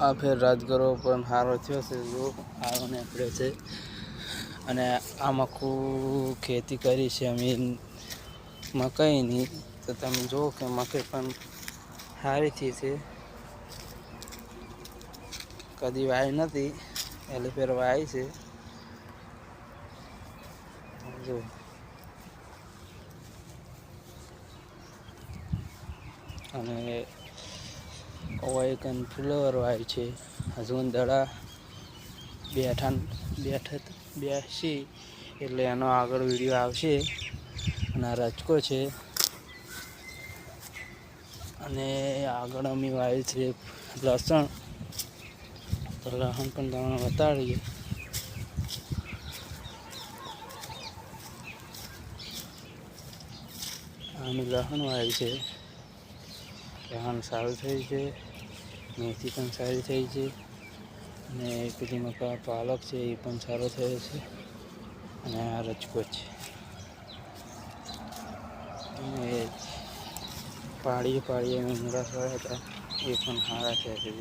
આ ફેર રાજગરો પણ સારો થયો છે, જો હારો નીકળ્યો છે. અને આ મકુ ખેતી કરી છે અમે. મકાઈની તો તમે જુઓ કે મકાઈ પણ સારી થઈ છે. કદી વાય નથી, એટલે ફેર વાય છે. જો. અને એક ફ્લેવર વાય છે. હજુ દડા બેઠા બેઠા બેસી એટલે એનો આગળ વીડિયો આવશે. અને આ રચકો છે. અને આગળ અમે વાય છે લસણ. તો લસણ પણ તમને બતાડીએ અમે લસણ વાય છે. લસણ સારું થયું છે. મેથી પણ સારી થઈ છે અને પેલી મકા પાલક છે એ પણ સારો થયો છે અને આ રચકો છે. અને પાળીએ પાળીએ મૂળા થયા હતા, એ પણ સારા થયા છે.